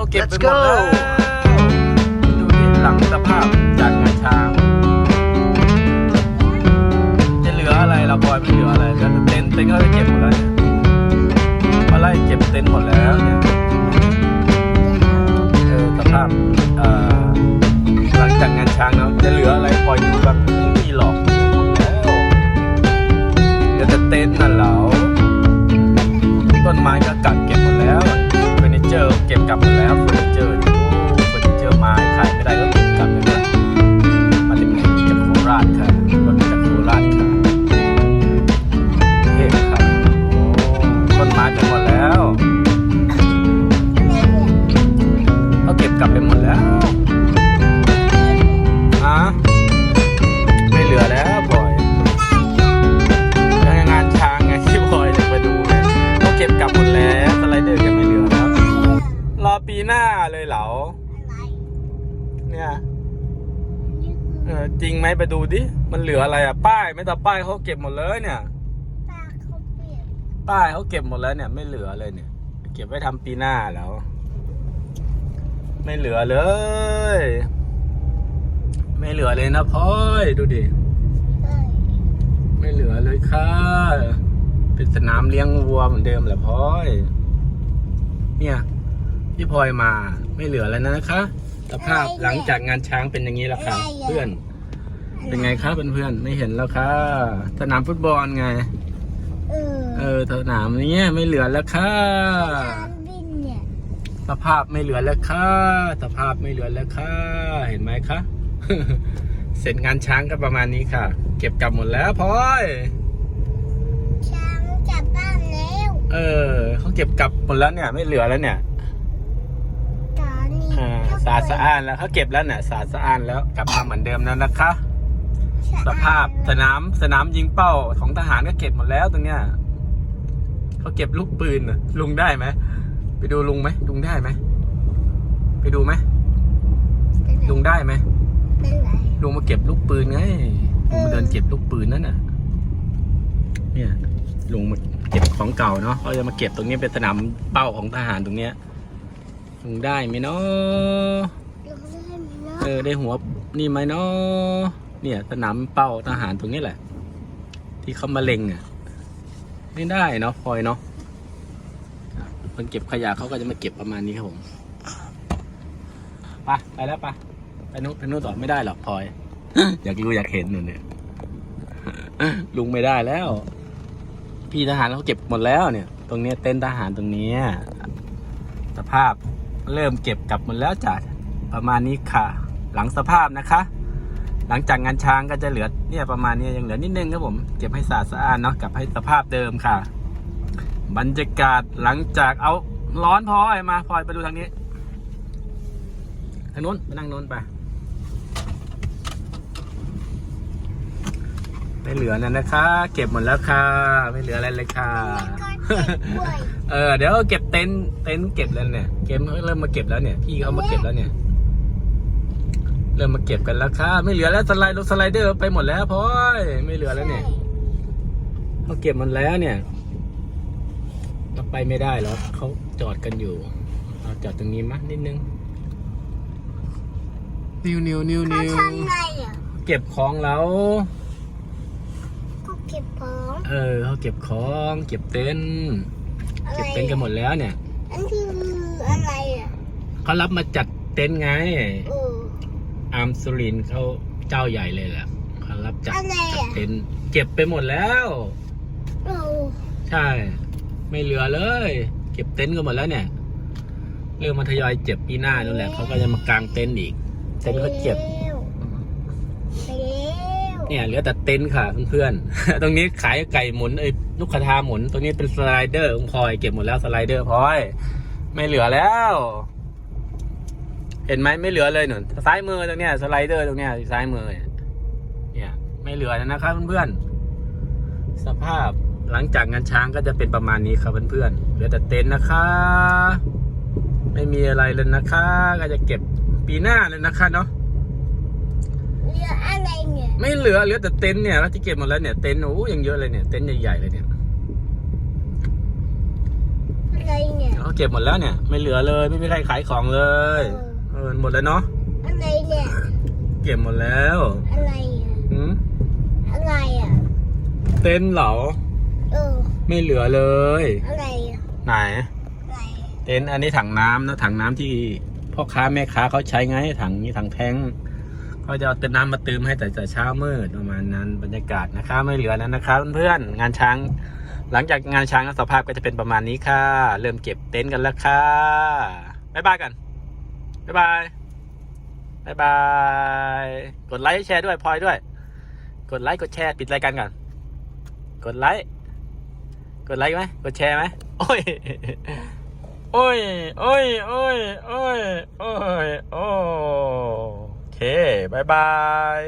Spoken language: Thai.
เขาเก็บไป Let's หมดแล้ว go ดูดิหลังสภาพจากงาช้าง จะเหลืออะไรเราบอยไม่เหลืออะไรเหลือแต่เต็นท์เต็นท์ก็ไปเก็บหมดแล้วเนี่ยมาไล่เก็บเต็นท์หมดแล้วเนี่ยเออสภาพเอ่อหลังจากงานช้างเนาะจะเหลืออะไรปล่อยดูบ้างไม่มีหรอก จริงไหมไปดูดิ มันเหลืออะไรอะ ป้ายไม่แต่ป้ายเขาเก็บหมดเลยเนี่ยป้ายเขาเก็บหมดแล้วเนี่ย ไม่เหลือเลยเนี่ย เก็บไว้ทำปีหน้าแล้ว ไม่เหลือเลย ไม่เหลือเลยนะพ่อยดูดิไม่เหลือเลยค่ะ เป็นสนามเลี้ยงวัวเหมือนเดิมแหละพ่อย เนี่ย พี่พลอยมาไม่เหลือแล้วนะคะ สภาพหลังจากงานช้างเป็นอย่างนี้แล้วค่ะ เพื่อน เป็นไงคะเพื่อนๆไม่เห็นแล้วค่ะสนามฟุตบอลไง เออสนามนี้ไม่เหลือแล้วค่ะสภาพไม่เหลือแล้วค่ะสภาพไม่เหลือแล้วค่ะเห็นไหมคะเสร็จงานช้างก็ประมาณนี้ค่ะ เก็บกลับหมดแล้วพลอยช้างจับบ้านแล้วเออเขาเก็บกลับหมดแล้วเนี่ย ไม่เหลือแล้วเนี่ยตอนนี้อ่าสะอาดสะอ้านแล้วเขาเก็บแล้วเนี่ยสะอาดสะอ้านแล้วกลับมาเหมือนเดิมแล้วนะคะ สภาพสนามสนามยิงเป้าของทหารก็เก็บหมดแล้วตรงเนี้ยเขาเก็บลูกปืนน่ะลุงได้ไหมไปดูลุงไหมลุงได้ไหมไปดูไหมลุงได้ไหมเป็นไรลุงมาเก็บลูกปืนไงลุงมาเดินเก็บลูกปืนนั่นน่ะ เนี่ยลุงมาเก็บของเก่าเนาะเขาจะมาเก็บตรงนี้เป็นสนามเป้าของทหารตรงเนี้ยลุงได้ไหมเนาะเราได้ไหมเนาะเออได้หัวนี่ไหมเนาะ เนี่ยสนามเป้าทหารตรงนี้แหละ ที่เขามาเล็งอะไม่ได้เนาะพลอยเนาะคนเก็บขยะเขาก็จะมาเก็บประมาณนี้ครับผมไปไปแล้วไปไปนู้นไปนู้นต่อไม่ได้หรอกพลอย อยากรู้อยากเห็นเนี่ยเนี่ยลุงไม่ได้แล้ว พี่ทหารเขาเก็บหมดแล้วเนี่ย ตรงเนี้ยเต็นท์ทหารตรงนี้สภาพเริ่มเก็บกลับหมดแล้วจ้ะประมาณนี้ค่ะ หลังสภาพนะคะ หลังจากงานช้างก็จะเหลือเนี่ยประมาณนี้ยังเหลือนิดนึงครับผมเก็บให้สะอาดสะอาดเนาะกลับให้สภาพเดิมค่ะ บรรยากาศหลังจากเอาร้อนพลอยมาพลอยไปดูทางนี้ทางนู้นไปนั่งนู้นไปไม่เหลือนั่นนะคะ เก็บหมดแล้วค่ะ ไม่เหลืออะไรเลยค่ะก็เจ็บป่วยเออเดี๋ยวเก็บเต็นท์เต็นท์เก็บแล้วเนี่ยเกมเริ่มมาเก็บแล้วเนี่ยพี่เขามาเก็บแล้วเนี่ย เริ่มมาเก็บกันแล้วค่ะไม่เหลือแล้วสไลด์ลงสไลเดอร์ไปหมดแล้วพลอยไม่เหลือแล้วเนี่ยเขาเก็บมันแล้วเนี่ยเราไปไม่ได้หรอกเขาจอดกันอยู่เราจอดตรงนี้มั้ยนิดนึงนิวนิวนิวเขานิวทำไงอะเก็บของแล้วเขาเก็บของเออเขาเก็บของเก็บเต็นท์อะไรเก็บเต็นท์กันหมดแล้วเนี่ยอันคืออะไรอะเขารับมาจัดเต็นท์ไงเอ ออาร์มสุรินทร์เขาเจ้าใหญ่เลยแหละเขารับจัดอะไรจัดอะเต็นท์เก็บไปหมดแล้ว โอ้ใช่ ไม่เหลือเลย เก็บเต็นท์กันหมดแล้วเนี่ย เริ่มมาทยอยเจ็บปีหน้านั่นแหละเขาก็จะมากางเต็นท์อีก เต็นท์เขาเจ็บ ไปแล้วเนี่ยเหลือแต่เต็นท์ค่ะเพื่อนๆ ตรงนี้ขายไก่หมุนเอ้ยลูกคาทาหมุน ตรงนี้เป็นสไลเดอร์ของพลอยเก็บหมดแล้วสไลเดอร์พลอย ไม่เหลือแล้ว เห็นไหมไม่เหลือเลยหนุนซ้ายมือตรงเนี้ยสไลเดอร์ตรงเนี้ยซ้ายมือเนี่ยเนี่ยไม่เหลือแล้วนะครับเพื่อนๆสภาพหลังจากงานช้างก็จะเป็นประมาณนี้ครับเพื่อนๆเหลือแต่เต็นท์นะคะ ไม่มีอะไรเลยนะคะ ก็จะเก็บปีหน้าเลยนะคะเนาะเรืออะไรเนี่ยไม่เหลือเหลือแต่เต็นท์เนี่ยเราจะเก็บหมดแล้วเนี่ยเต็นท์โอ้ยังเยอะเลยเนี่ยเต็นท์ใหญ่ๆเลยเนี่ยอะไรเนี่ยเขาเก็บหมดแล้วเนี่ย ไม่เหลือเลยไม่มีใครขายของเลยเอ อหมดแล้วเนาะอะไรเนี่ยเก็บหมดแล้วอะไรอะหืมอะไรอะเต็นท์เหรอเออไม่เหลือเลย อะไรอะไหน อะไรเต็นท์อันนี้ถังน้ำนะถังน้ำที่พ่อค้าแม่ค้าเขาใช้ไงถังนี้ถังแท้งเขาจะเอาเต็นน้ำมาเติมให้แต่แต่เช้ามืดประมาณนั้นบรรยากาศนะคะ ไม่เหลือแล้วนะคะเพื่อนๆงานช้าง หลังจากงานช้างสภาพก็จะเป็นประมาณนี้ค่ะ เริ่มเก็บเต็นท์กันแล้วค่ะบ๊ายบายกัน บ๊ายบายบ๊ายบาย กดไลค์แชร์ด้วยพลอยด้วย กดไลค์กดแชร์ปิดรายการก่อน กดไลค์ กดไลค์ไหมกดแชร์ไหมโอ้ย โอ้ย โอ้ย โอ้ย โอ้ย โอ้ย โอเคบายบาย